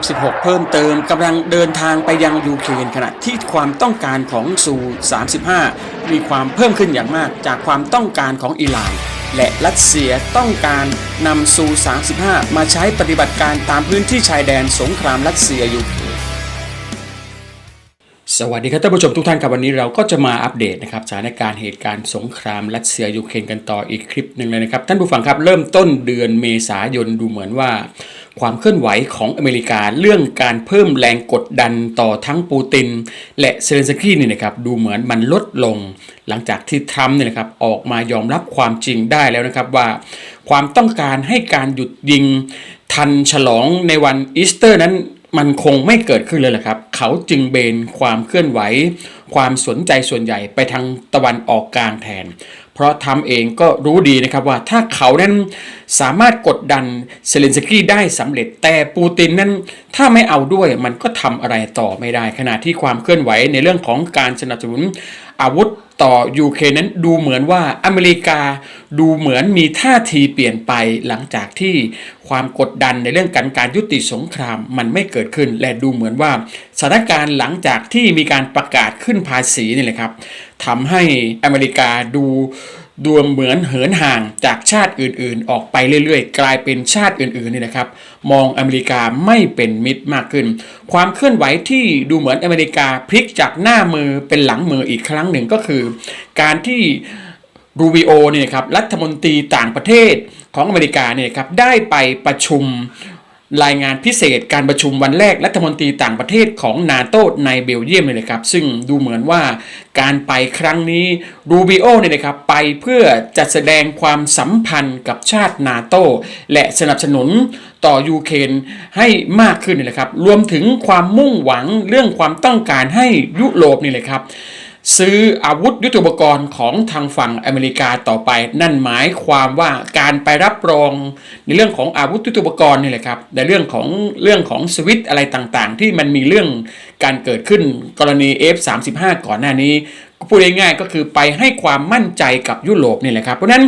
F16 เพิ่มเติมกำลังเดินทางไปยังยูเครนขณะที่ความต้องการของซู35 มีความเพิ่มขึ้นอย่างมากจากความต้องการของอิหร่าน และรัสเซียต้องการนำซู35 มาใช้ปฏิบัติการตามพื้นที่ชายแดนสงครามรัสเซียยูเครนสวัสดีครับท่านผู้ชมทุกท่านครับวันนี้เราก็จะมาอัปเดตนะครับสถานการณ์เหตุการณ์สงครามรัสเซียยูเครนกันต่ออีกคลิปหนึ่งเลยนะครับท่านผู้ฟังครับเริ่มต้นเดือนเมษายนดูเหมือนว่า ความเคลื่อนไหวของอเมริกาเรื่องการเพิ่มแรงกดดันต่อทั้งปูติน และเซเลนสกี้เนี่ยนะครับดูเหมือนมันลดลง หลังจากที่ทรัมป์เนี่ยนะครับออกมายอมรับความจริงได้แล้วนะครับว่า ความต้องการให้การหยุดยิงทันฉลองในวันอีสเตอร์นั้นมันคงไม่เกิดขึ้นเลยแหละครับ เขาจึงเบนความเคลื่อนไหว ความสนใจส่วนใหญ่ไปทางตะวันออกกลางแทน เพราะทำเองก็รู้ดีนะครับว่าถ้าเขานั้นสามารถกดดันเซเลนสกี้ได้สำเร็จแต่ปูตินนั้นถ้าไม่เอาด้วยมันก็ทำอะไรต่อไม่ได้ ขณะที่ความเคลื่อนไหวในเรื่องของการสนับสนุนอาวุธต่อยูเครนนั้นดูเหมือนว่าอเมริกาดูเหมือนมีท่าทีเปลี่ยนไปหลังจากที่ความกดดันในเรื่องการการยุติสงครามมันไม่เกิดขึ้น และดูเหมือนว่าสถานการณ์หลังจากที่มีการประกาศขึ้นภาษีนี่แหละครับทำให้อเมริกาดู ดูเหมือนเหินห่างจากชาติอื่นๆ ออกไปเรื่อยๆ กลายเป็นชาติอื่นๆนี่นะครับ มองอเมริกาไม่เป็นมิตรมากขึ้น ความเคลื่อนไหวที่ดูเหมือนอเมริกาพลิกจากหน้ามือเป็นหลังมืออีกครั้งหนึ่งก็คือ การที่รูบิโอเนี่ยครับรัฐมนตรีต่างประเทศของอเมริกาเนี่ยครับได้ไปประชุม รายงานพิเศษการประชุมวันแรกรัฐมนตรีต่างประเทศของนาโตในเบลเยียมเลยนะครับ ซึ่งดูเหมือนว่าการไปครั้งนี้รูบิโอเนี่ยนะครับไปเพื่อจะแสดงความสัมพันธ์กับชาตินาโตและสนับสนุนต่อยูเครนให้มากขึ้นนี่แหละครับ รวมถึงความมุ่งหวังเรื่องความต้องการให้ยุโรปนี่เลยครับ ซื้ออาวุธยุทโธปกรณ์ของทางฝั่งอเมริกาต่อไป นั่นหมายความว่าการไปรับรองในเรื่องของอาวุธยุทโธปกรณ์นี่แหละครับในเรื่องของเรื่องของสวิตอะไรต่างๆ ที่มันมีเรื่องการเกิดขึ้นกรณี F35 ก่อนหน้านี้พูดง่ายๆก็คือไปให้ความมั่นใจกับยุโรปนี่แหละครับ เพราะนั้น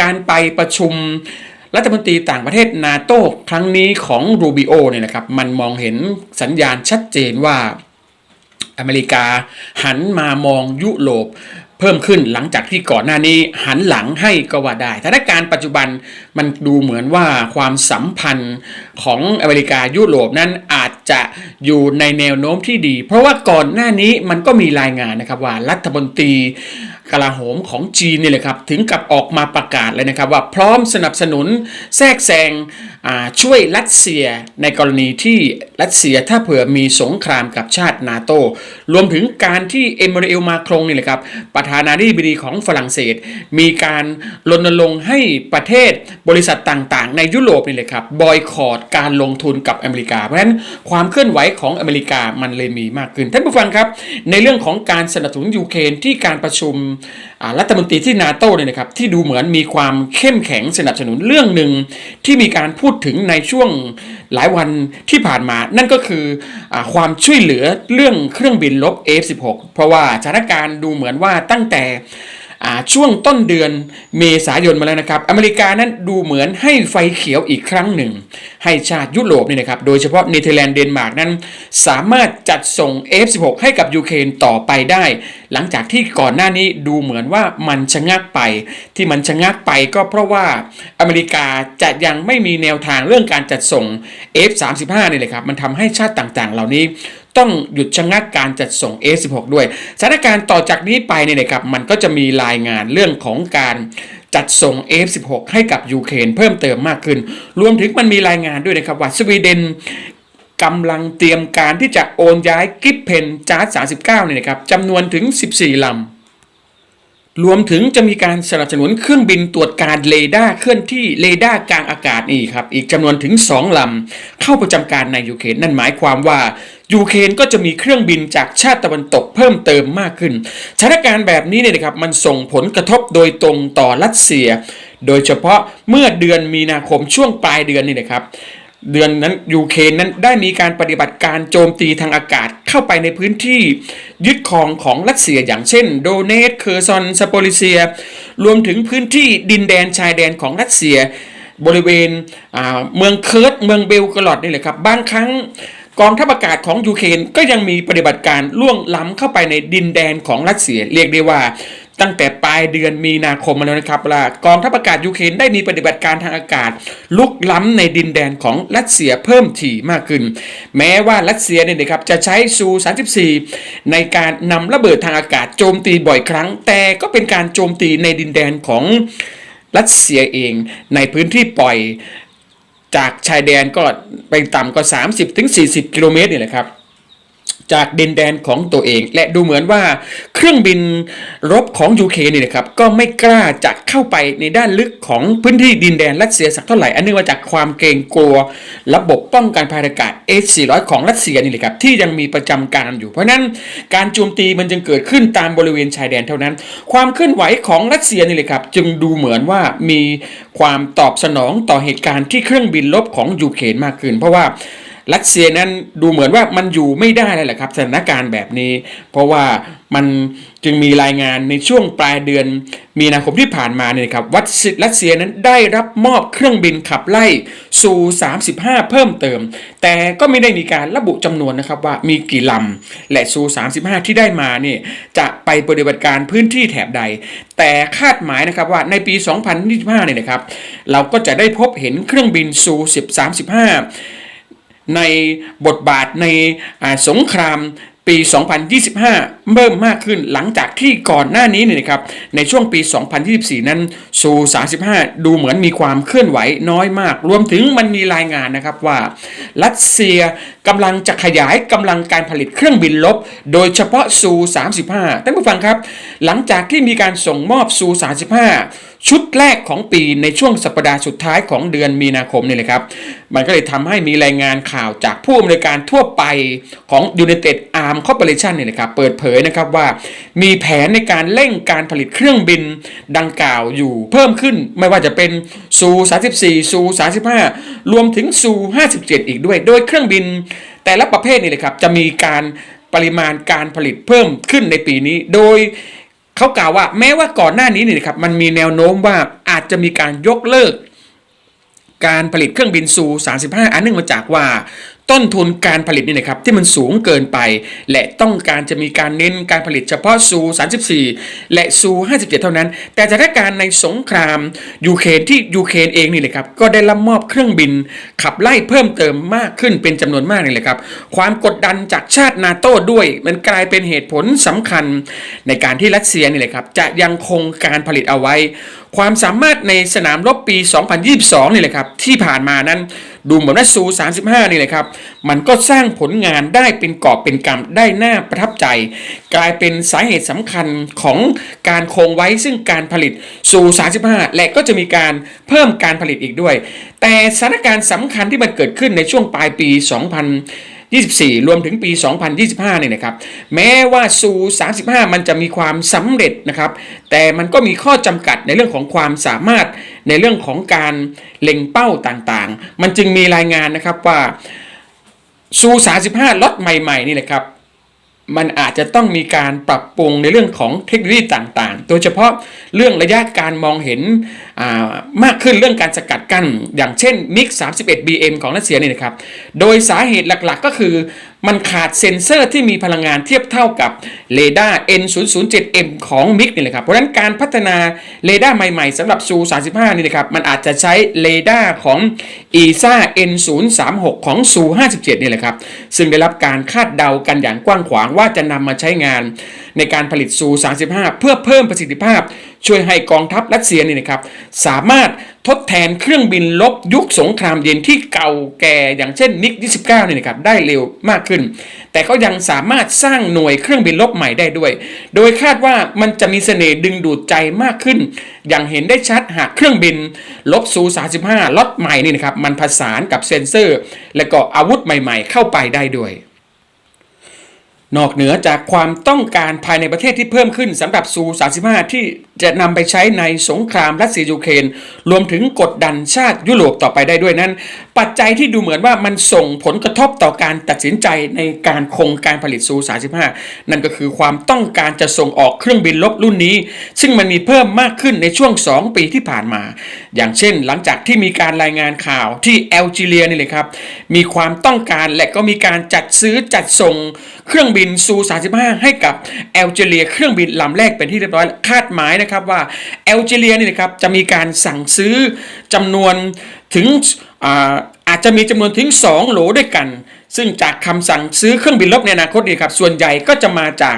การไปประชุมรัฐมนตรีต่างประเทศนาโต้ครั้งนี้ของรูบิโอเนี่ยนะครับมันมองเห็นสัญญาณชัดเจนว่า อเมริกา หันมามองยุโรปเพิ่มขึ้นหลังจากที่ก่อนหน้านี้หันหลังให้ก็ว่าได้สถานการณ์ปัจจุบันมันดูเหมือนว่าความสัมพันธ์ของอเมริกายุโรปนั้นอาจจะอยู่ในแนวโน้มที่ดี เพราะว่าก่อนหน้านี้มันก็มีรายงานนะครับว่ารัฐมนตรี กลาโหมของจีนนี่แหละครับถึงกับออกมาประกาศเลยนะครับว่าพร้อมสนับสนุนแทรกแซงช่วยรัสเซียในกรณีที่รัสเซียถ้าเผื่อมีสงครามกับชาตินาโตรวมถึงการที่เอมมานูเอลมาครงนี่แหละครับประธานาธิบดีของฝรั่งเศส มีการรณรงค์ให้ประเทศบริษัทต่างๆ ในยุโรปนี่แหละครับบอยคอรดการลงทุนกับอเมริกา เพราะฉะนั้นความเคลื่อนไหวของอเมริกามันเลยมีมากขึ้นท่านผู้ฟังครับ ในเรื่องของการสนับสนุนยูเครนที่การประชุมรัฐมนตรีที่นาโต้เนี่ยนะครับที่ดูเหมือนมีความเข้มแข็งสนับสนุนเรื่องหนึ่งที่มีการพูดถึงในช่วงหลายวันที่ผ่านมา นั่นก็คืออความช่วยเหลือเรื่องเครื่องบินลบ F16 เพราะว่าสถานการณ์ดูเหมือนว่าตั้งแต่ ช่วงต้นเดือนเมษายนมาแล้วนะครับ อเมริกานั้นดูเหมือนให้ไฟเขียวอีกครั้งหนึ่ง ให้ชาติยุโรปนี่นะครับ โดยเฉพาะเนเธอร์แลนด์เดนมาร์กนั้น สามารถจัดส่ง F16 ให้กับยูเครนต่อไปได้ หลังจากที่ก่อนหน้านี้ดูเหมือนว่ามันชะงักไป ที่มันชะงักไปก็เพราะว่าอเมริกาจะยังไม่มีแนวทางเรื่องการจัดส่ง F35 นี่เลยครับ มันทำให้ชาติต่างๆ เหล่านี้ ต้องหยุดชะงักการจัดส่ง A16 ด้วยสถานการณ์ต่อจากนี้ไปเนี่ยนะครับมันก็จะมีรายงานเรื่องของการจัดส่ง F16 ให้กับยูเครนเพิ่มเติมมากขึ้น รวมถึงมันมีรายงานด้วยนะครับว่าสวีเดนกำลังเตรียมการที่จะโอนย้ายกิฟเพนจาร์ด39เนี่ยนะครับจำนวนถึง 14ลำ รวมถึงจะมีการสนับสนุนเครื่องบินตรวจการเรดาร์เคลื่อนที่เรดาร์กลางอากาศอีกครับอีกจำนวนถึง 2ลำเข้าประจำการในยูเครนนั่นหมายความว่ายูเครนก็จะมีเครื่องบินจากชาติตะวันตกเพิ่มเติมมากขึ้นสถานการณ์แบบนี้เนี่ยนะครับมันส่งผลกระทบโดยตรงต่อรัสเซีย โดยเฉพาะเมื่อเดือนมีนาคมช่วงปลายเดือนนี่นะครับ เดือนนั้นยูเครนนั้นได้มีการปฏิบัติการโจมตีทางอากาศเข้าไปในพื้นที่ยึดครองของรัสเซียอย่างเช่น โดเนตเคอร์ซอนสโปลิเซีย รวมถึงพื้นที่ดินแดนชายแดนของรัสเซีย บริเวณเมืองเคิร์ตเมืองเบลกรอดนี่แหละครับบางครั้งกองทัพอากาศของยูเครนก็ยังมีปฏิบัติการล่วงล้ำเข้าไปในดินแดนของรัสเซีย เรียกได้ว่า ตั้งแต่ปลายเดือนมีนาคมมาแล้วนะครับว่ากองทัพอากาศยูเครนได้มีปฏิบัติการทางอากาศ ลุกล้ำในดินแดนของรัสเซียเพิ่มถี่มากขึ้น แม้ว่ารัสเซียเนี่ยนะครับจะใช้ซู34 ในการนำระเบิดทางอากาศโจมตีบ่อยครั้ง แต่ก็เป็นการโจมตีในดินแดนของรัสเซียเองในพื้นที่ปล่อยจากชายแดนก็ไปต่ำกว่า 30-40 กิโลเมตรนี่แหละครับ จากดินแดนของตัวเอง และดูเหมือนว่าเครื่องบินรบของยูเครนนี่นะครับก็ไม่กล้าจะเข้าไปในด้านลึกของพื้นที่ดินแดนรัสเซียสักเท่าไหร่ อันเนื่องมาจากความเกรงกลัว ระบบป้องกันภัยอากาศ S400 ของรัสเซียนี่แหละครับที่ยังมีประจำการอยู่ เพราะฉะนั้นการโจมตีมันจึงเกิดขึ้นตามบริเวณชายแดนเท่านั้น ความเคลื่อนไหวของรัสเซียนี่แหละครับจึงดูเหมือนว่ามีความตอบสนองต่อเหตุการณ์ที่เครื่องบินรบของยูเครนมากขึ้น เพราะว่า รัสเซียนั้นดูเหมือนว่ามันอยู่ไม่ได้เลยแหละครับสถานการณ์แบบนี้ เพราะว่ามันจึงมีรายงานในช่วงปลายเดือน มีนาคมที่ผ่านมาเนี่ยครับวัดรัสเซียนั้นได้รับมอบเครื่องบินขับไล่ซู35 เพิ่มเติม แต่ก็ไม่ได้มีการระบุจำนวนนะครับว่ามีกี่ลำและซู35 ที่ได้มาเนี่ยจะไปปฏิบัติการพื้นที่แถบใด แต่คาดหมายนะครับว่าในปี 2025เนี่ยนะครับ เราก็จะได้พบเห็นเครื่องบินซู10 35 ในบทบาทในสงครามปี 2025 เพิ่มมากขึ้นหลังจากที่ก่อนหน้านี้เนี่ยนะครับ ในช่วงปี 2024 นั้นซู35 ดูเหมือนมีความเคลื่อนไหวน้อยมาก รวมถึงมันมีรายงานนะครับว่า รัสเซียกำลังจะขยายกำลังการผลิตเครื่องบินลบ โดยเฉพาะซู35ท่านผู้ฟังครับ หลังจากที่มีการส่งมอบซู35ชุดแรกของปีในช่วงสัปดาห์สุดท้ายของเดือนมีนาคมนี่เลยครับ มันก็เลยทำให้มีรายงานข่าวจากผู้อำนวยการทั่วไปของ United Arm Corporation เนี่ยนะครับ เปิดเผยนะครับว่า มีแผนในการเร่งการผลิตเครื่องบินดังกล่าวอยู่เพิ่มขึ้น ไม่ว่าจะเป็นซู34ซู35 รวมถึงซู57 อีกด้วย โดยเครื่องบิน แต่ละประเภทนี่เลยครับจะมีการปริมาณการผลิตเพิ่มขึ้นในปีนี้ โดย เขากล่าวว่าแม้ว่าก่อนหน้านี้นี่นะครับมันมีแนวโน้มว่าอาจจะมีการยกเลิก การผลิตเครื่องบินซู 35 อันเนื่องมาจากว่า ต้นทุนการผลิตนี่นะครับที่มันสูงเกินไป และต้องการจะมีการเน้นการผลิตเฉพาะซู 34 และซู 57 เท่านั้น แต่สถานการณ์ในสงครามยูเครนที่ยูเครนเองนี่เลยครับก็ได้รับมอบเครื่องบิน ขับไล่เพิ่มเติมมากขึ้นเป็นจำนวนมากเลยแหละครับความกดดันจากชาตินาโต้ด้วย มันกลายเป็นเหตุผลสำคัญในการที่รัสเซียนี่แหละครับจะยังคงการผลิตเอาไว้ ความสามารถในสนามรบปี 2022 นี่แหละครับที่ผ่านมานั้น ดูเหมือนว่าซู35 นี่แหละครับ มันก็สร้างผลงานได้เป็นกอบเป็นกำได้น่าประทับใจ กลายเป็นสาเหตุสำคัญของการคงไว้ซึ่งการผลิตซู35 และก็จะมีการเพิ่มการผลิตอีกด้วย แต่สถานการณ์สำคัญที่มันเกิดขึ้นในช่วงปลายปี 2000 24 รวมถึงปี 2025 เนี่ยนะครับ แม้ว่าซู35 มันจะมีความสำเร็จนะครับ แต่มันก็มีข้อจำกัดในเรื่องของความสามารถในเรื่องของการเล็งเป้าต่างๆ มันจึงมีรายงานนะครับว่าซู35ล็อตใหม่ๆนี่แหละครับ มันอาจจะต้องมีการปรับปรุงในเรื่องของเทคโนโลยีต่างๆ โดยเฉพาะเรื่องระยะการมองเห็นามากขึ้นเรื่องการสกัดกั้นอย่างเช่น MiG 31 BM ของรัสเซียนี่นะครับ โดยสาเหตุหลักๆก็คือ มันขาดเซ็นเซอร์ที่มีพลังงานเทียบเท่ากับเรดาร์ N007M ของ MiG นี่แหละครับ เพราะฉะนั้นการพัฒนาเรดาร์ใหม่ๆสำหรับซู35นี่นะครับ มันอาจจะใช้เรดาร์ของ ESA N036 ของซู57นี่แหละครับ ซึ่งได้รับการคาดเดากันอย่างกว้างขวางว่าจะนำมาใช้งาน ในการผลิตซู35เพื่อเพิ่มประสิทธิภาพช่วยให้กองทัพรัสเซียนี่นะครับสามารถทดแทนเครื่องบินลบยุคสงครามเย็นที่เก่าแก่อย่างเช่นมิก29นี่นะครับได้เร็วมากขึ้น แต่ก็ยังสามารถสร้างหน่วยเครื่องบินลบใหม่ได้ด้วย โดยคาดว่ามันจะมีเสน่ห์ดึงดูดใจมากขึ้น อย่างเห็นได้ชัดหากเครื่องบินลบซู35ล็อตใหม่นี่นะครับมันผสานกับเซ็นเซอร์ และก็อาวุธใหม่ๆ เข้าไปได้ด้วยนอกเหนือจากความต้องการภายในประเทศที่เพิ่มขึ้นสำหรับซู35ที่ จะนำไปใช้ในสงครามรัสเซียยูเครนรวมถึงกดดันชาติยุโรปต่อไปได้ด้วยนั้น ปัจจัยที่ดูเหมือนว่ามันส่งผลกระทบต่อการตัดสินใจในการคงการผลิตซู 35 นั่นก็คือความต้องการจะส่งออกเครื่องบินลบรุ่นนี้ ซึ่งมันมีเพิ่มมากขึ้นในช่วง 2 ปีที่ผ่านมา อย่างเช่น หลังจากที่มีการรายงานข่าวที่แอลจีเรียนี่เลยครับมีความต้องการและก็มีการจัดซื้อจัดส่งเครื่องบินซู 35 ให้กับแอลจีเรียเครื่องบินลำแรกเป็นที่เรียบร้อยคาดหมายนะครับว่าแอลจีเรียนี่นะครับจะมีการสั่งซื้อจำนวนถึงอาอาจจะมีจำนวนถึง 2 โหลด้วยกัน ซึ่งจากคำสั่งซื้อเครื่องบินลบในอนาคตนี่ครับส่วนใหญ่ก็จะมาจาก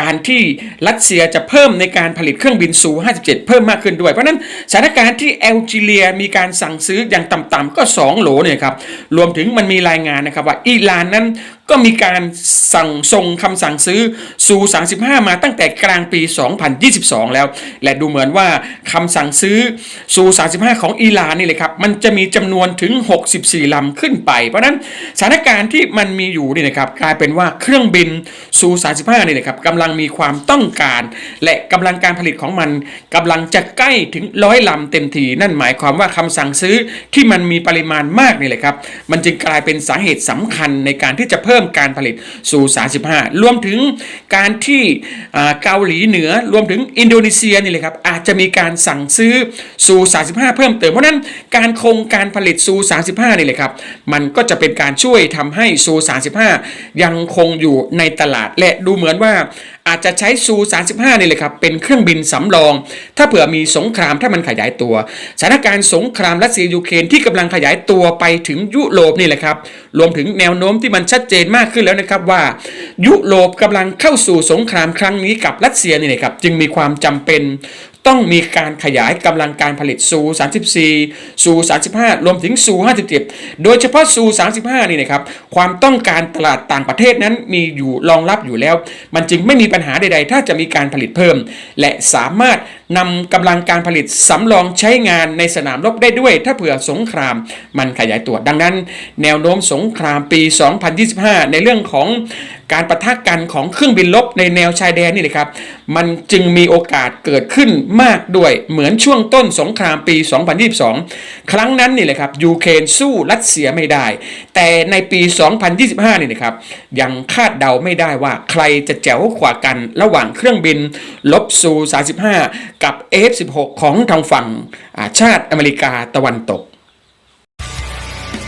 การที่รัสเซียจะเพิ่มในการผลิตเครื่องบินซู 57 เพิ่มมากขึ้นด้วย เพราะนั้นสถานการณ์ที่แอลจีเรียมีการสั่งซื้ออย่างต่ำๆก็ 2 โหลเนี่ยครับรวมถึงมันมีรายงานนะครับว่าอิหร่านนั้นก็มีการสั่งส่งคำสั่งซื้อซู 35 มาตั้งแต่กลางปี 2022 แล้ว และดูเหมือนว่าคำสั่งซื้อซู 35 ของอิหร่านนี่เลยครับมันจะมีจำนวนถึง 64 ลำขึ้นไป เพราะนั้นสถานการณ์ที่มันมีอยู่นี่นะครับกลายเป็นว่าเครื่องบิน ซู 35นี่นะครับกำลังมีความต้องการ และกำลังการผลิตของมันกำลังจะใกล้ถึงร้อยลำเต็มทีนั่นหมายความว่าคำสั่งซื้อที่มันมีปริมาณมากนี่แหละครับ มันจึงกลายเป็นสาเหตุสำคัญในการที่จะเพิ่มการผลิตสู่35 รวมถึงการที่เกาหลีเหนือรวมถึงอินโดนีเซียนี่เลยครับอาจจะมีการสั่งซื้อสู่35 เพิ่มเติมเพราะนั้นการคงการผลิตสู่35นี่เลยครับมันก็จะเป็นการช่วยทำให้สู่35 ยังคงอยู่ในตลาดและดูเหมือนว่าอาจจะใช้ซู 35 นี่เลยครับ เป็นเครื่องบินสำรอง ถ้าเผื่อมีสงครามถ้ามันขยายตัวสถานการณ์สงครามรัสเซียยูเครนที่กำลังขยายตัวไปถึงยุโรปนี่แหละครับ รวมถึงแนวโน้มที่มันชัดเจนมากขึ้นแล้วนะครับว่า ยุโรปกำลังเข้าสู่สงครามครั้งนี้กับรัสเซียนี่แหละครับ จึงมีความจำเป็นต้องมีการขยายกำลังการผลิตซู34ซู35 รวมถึงซู57 โดยเฉพาะซู35 นี่นะครับ ความต้องการตลาดต่างประเทศนั้นมีอยู่รองรับอยู่แล้ว มันจึงไม่มีปัญหาใด ๆ ถ้าจะมีการผลิตเพิ่ม และสามารถนำกำลังการผลิตสำรองใช้งานในสนามรบได้ด้วย ถ้าเผื่อสงครามมันขยายตัวดังนั้น แนวโน้มสงครามปี 2025 ในเรื่องของ การประทะกันของเครื่องบินลบในแนวชายแดนนี่เลยครับ มันจึงมีโอกาสเกิดขึ้นมากด้วยเหมือนช่วงต้นสงครามปี 2022 ครั้งนั้นนี่แหละครับยูเครนสู้รัสเซียไม่ได้ แต่ในปี 2025 นี่นะครับยังคาดเดาไม่ได้ว่าใครจะแจ๋วกว่ากันระหว่างเครื่องบินลบซู35 กับ F16 ของทางฝั่งชาติอเมริกาตะวันตก